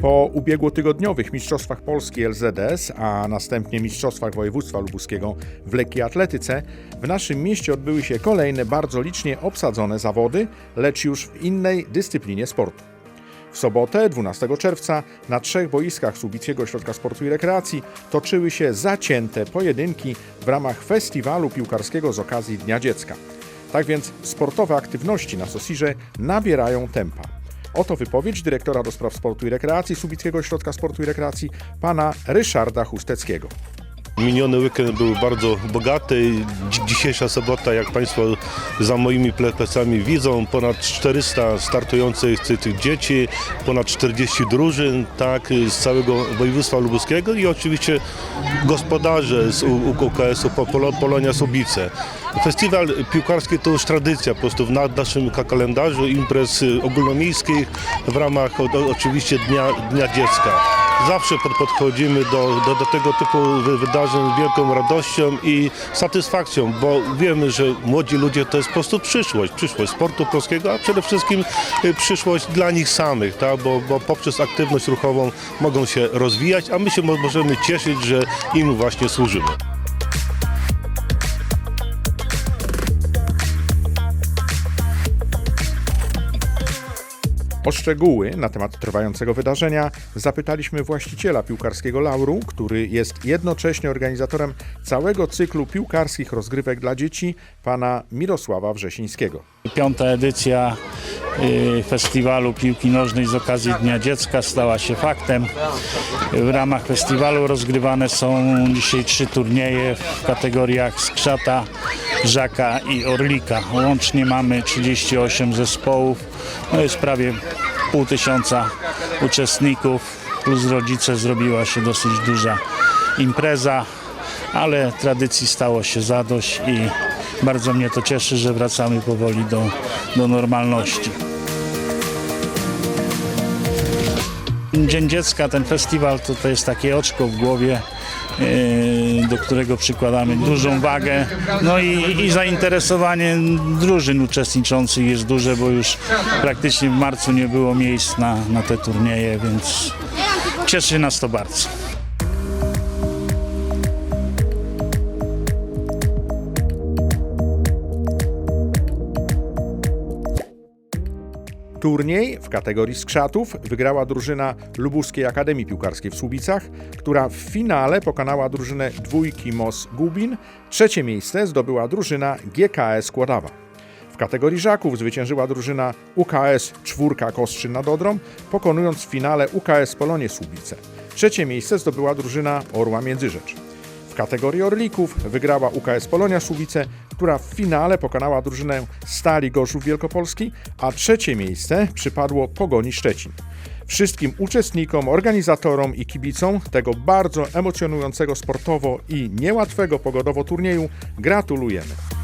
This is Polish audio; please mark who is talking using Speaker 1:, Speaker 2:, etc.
Speaker 1: Po ubiegłotygodniowych Mistrzostwach Polski LZS, a następnie Mistrzostwach Województwa Lubuskiego w lekkiej atletyce, w naszym mieście odbyły się kolejne bardzo licznie obsadzone zawody, lecz już w innej dyscyplinie sportu. W sobotę, 12 czerwca, na trzech boiskach Słubickiego Ośrodka Sportu i Rekreacji toczyły się zacięte pojedynki w ramach festiwalu piłkarskiego z okazji Dnia Dziecka. Tak więc sportowe aktywności na Sosirze nabierają tempa. Oto wypowiedź dyrektora do spraw sportu i rekreacji Słubickiego Ośrodka Sportu i Rekreacji, pana Ryszarda Chusteckiego.
Speaker 2: Miniony weekend był bardzo bogaty. Dzi- Dzisiejsza sobota, jak Państwo za moimi ple- plecami widzą, ponad 400 startujących ty- tych dzieci, ponad 40 drużyn, tak, z całego województwa lubuskiego i oczywiście gospodarze z UKS-u Po- Polo- Polonia Słubice. Festiwal piłkarski to już tradycja po prostu w na- naszym ka- kalendarzu imprez ogólnomiejskich w ramach oczywiście Dnia, Dnia Dziecka. Zawsze pod, podchodzimy do, do, do tego typu wy- wydarzeń z wielką radością i satysfakcją, bo wiemy, że młodzi ludzie to jest po prostu przyszłość, przyszłość sportu polskiego, a przede wszystkim y, przyszłość dla nich samych, tak? bo, bo poprzez aktywność ruchową mogą się rozwijać, a my się mo- możemy cieszyć, że im właśnie służymy.
Speaker 1: O szczegóły na temat trwającego wydarzenia zapytaliśmy właściciela piłkarskiego Lauru, który jest jednocześnie organizatorem całego cyklu piłkarskich rozgrywek dla dzieci, pana Mirosława Wrzesińskiego.
Speaker 3: Piąta edycja festiwalu piłki nożnej z okazji Dnia Dziecka stała się faktem. W ramach festiwalu rozgrywane są dzisiaj trzy turnieje w kategoriach skrzata, żaka i orlika. Łącznie mamy 38 zespołów, no jest prawie pół tysiąca uczestników, plus rodzice zrobiła się dosyć duża impreza, ale tradycji stało się zadość i bardzo mnie to cieszy, że wracamy powoli do, do normalności. Dzień Dziecka, ten festiwal to, to jest takie oczko w głowie, yy, do którego przykładamy dużą wagę. No i, i zainteresowanie drużyn uczestniczących jest duże, bo już praktycznie w marcu nie było miejsc na, na te turnieje, więc cieszy nas to bardzo.
Speaker 1: Turniej w kategorii skrzatów wygrała drużyna Lubuskiej Akademii Piłkarskiej w Słubicach, która w finale pokonała drużynę dwójki MOS Gubin. Trzecie miejsce zdobyła drużyna GKS Kłodawa. W kategorii żaków zwyciężyła drużyna UKS Czwórka Kostrzyn nad Odrą, pokonując w finale UKS Polonie Słubice. Trzecie miejsce zdobyła drużyna Orła Międzyrzecz. Kategorii orlików wygrała UKS Polonia Słubice, która w finale pokonała drużynę Stali Gorzów Wielkopolski, a trzecie miejsce przypadło Pogoni Szczecin. Wszystkim uczestnikom, organizatorom i kibicom tego bardzo emocjonującego sportowo i niełatwego pogodowo turnieju gratulujemy.